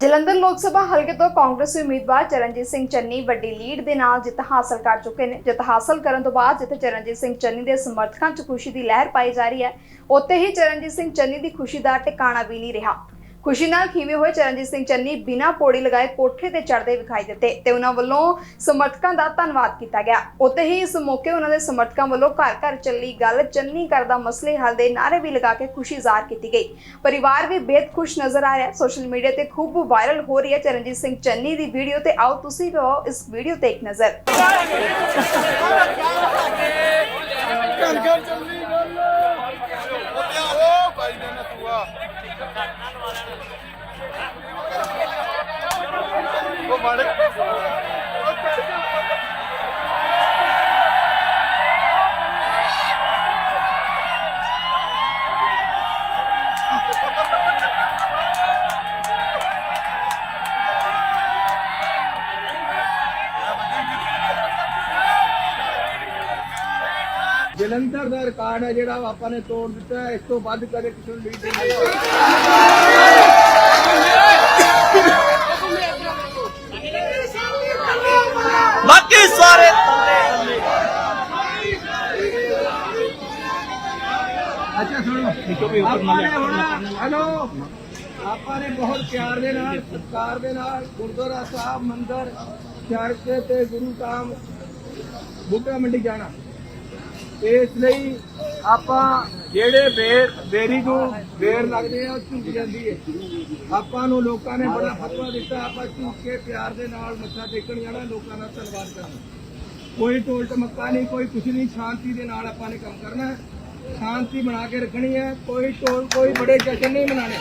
ਜਲੰਧਰ ਲੋਕ ਸਭਾ ਹਲਕੇ ਤੋਂ ਕਾਂਗਰਸੀ ਉਮੀਦਵਾਰ ਚਰਨਜੀਤ ਸਿੰਘ ਚੰਨੀ ਵੱਡੀ ਲੀਡ ਦੇ ਨਾਲ ਜਿੱਤ ਹਾਸਲ ਕਰ ਚੁੱਕੇ ਨੇ। ਜਿੱਤ ਹਾਸਲ ਕਰਨ ਤੋਂ ਬਾਅਦ ਜਿੱਥੇ ਚਰਨਜੀਤ ਸਿੰਘ ਚੰਨੀ ਦੇ ਸਮਰਥਕਾਂ 'ਚ ਖੁਸ਼ੀ ਦੀ ਲਹਿਰ ਪਾਈ ਜਾ ਰਹੀ ਹੈ, ਉੱਥੇ ਹੀ ਚਰਨਜੀਤ ਸਿੰਘ ਚੰਨੀ ਦੀ ਖੁਸ਼ੀ ਦਾ ਟਿਕਾਣਾ ਵੀ ਨਹੀਂ ਰਿਹਾ। ਖੁਸ਼ੀ ਨਾਲ ਖੀਵੇ ਹੋਏ ਚਰਨਜੀਤ ਸਿੰਘ ਚੰਨੀ ਬਿਨਾਂ ਪੌੜੀ ਲਗਾਏ ਕੋਠੇ ਤੇ ਚੜ੍ਹਦੇ ਵਿਖਾਈ ਦਿੱਤੇ ਤੇ ਉਹਨਾਂ ਵੱਲੋਂ ਸਮਰਥਕਾਂ ਦਾ ਧੰਨਵਾਦ ਕੀਤਾ ਗਿਆ। ਉੱਥੇ ਹੀ ਇਸ ਮੌਕੇ ਉਹਨਾਂ ਦੇ ਸਮਰਥਕਾਂ ਵੱਲੋਂ ਘਰ ਘਰ ਚੱਲੀ ਗੱਲ, ਚੰਨੀ ਕਰਦਾ ਮਸਲੇ ਹੱਲ ਦੇ ਨਾਅਰੇ ਵੀ ਲਗਾ ਕੇ ਖੁਸ਼ੀ ਜ਼ਾਹਰ ਕੀਤੀ ਗਈ। ਪਰਿਵਾਰ ਵੀ ਬੇहद ਖੁਸ਼ ਨਜ਼ਰ ਆ ਰਿਹਾ ਸੋਸ਼ਲ ਮੀਡੀਆ ਤੇ ਖੂਬ ਵਾਇਰਲ ਹੋ ਰਹੀ ਹੈ ਚਰਨਜੀਤ ਸਿੰਘ ਚੰਨੀ ਦੀ ਵੀਡੀਓ ਤੇ ਆਓ ਤੁਸੀਂ ਵੀ ਆਓ ਇਸ ਵੀਡੀਓ ਤੇ ਇੱਕ ਨਜ਼ਰ ਘਰ ਘਰ ਚੱਲੀ ਗੱਲ ਉਹ ਭਾਈ ਨੇ ਨਸੂਆ ਉਹ ਮਾੜੇ ਜਲੰਧਰ ਦਾ ਰਿਕਾਰਡ ਹੈ ਜਿਹੜਾ ਉਹ ਆਪਾਂ ਨੇ ਤੋੜ ਦਿੱਤਾ ਇਸ ਤੋਂ ਵੱਧ ਕਦੇ ਕਿਸੇ ਨੂੰ ਲੀਡ ਨਹੀਂ ਬਾਕੀ ਸਾਰੇ ਅੱਛਾ, ਸੁਣੋ। ਆਪਾਂ ਨੇ ਹੁਣ, ਹੈਲੋ? ਆਪਾਂ ਨੇ ਬਹੁਤ ਪਿਆਰ ਦੇ ਨਾਲ, ਸਤਿਕਾਰ ਦੇ ਨਾਲ ਗੁਰਦੁਆਰਾ ਸਾਹਿਬ, ਮੰਦਿਰ, ਚਰਚ ਤੇ ਗੁਰੂ ਧਾਮ, ਬੁੱਢਾ ਮੰਡੀ ਜਾਣਾ। ਇਸ ਲਈ ਆਪਾਂ ਜਿਹੜੇ ਬੇਰ ਬੇਰੀ ਨੂੰ ਬੇਰ ਲੱਗਦੇ ਆ, ਉਹ ਝੁਕ ਜਾਂਦੀ ਹੈ ਆਪਾਂ ਨੂੰ ਲੋਕਾਂ ਨੇ ਬੜਾ ਫਤਵਾ ਦਿੱਤਾ, ਆਪਾਂ ਝੁਕ ਕੇ ਪਿਆਰ ਦੇ ਨਾਲ ਮੱਥਾ ਟੇਕਣ ਜਾਣਾ, ਲੋਕਾਂ ਦਾ ਧੰਨਵਾਦ ਕਰਨਾ। ਕੋਈ ਟੋਲ ਟਮੱਕਾ ਨਹੀਂ, ਕੋਈ ਕੁਛ ਨਹੀਂ, ਸ਼ਾਂਤੀ ਦੇ ਨਾਲ ਆਪਾਂ ਨੇ ਕੰਮ ਕਰਨਾ ਸ਼ਾਂਤੀ ਬਣਾ ਕੇ ਰੱਖਣੀ ਹੈ। ਕੋਈ ਟੋਲ ਕੋਈ ਬੜੇ ਜਸ਼ਨ ਨਹੀਂ ਮਨਾਣੇ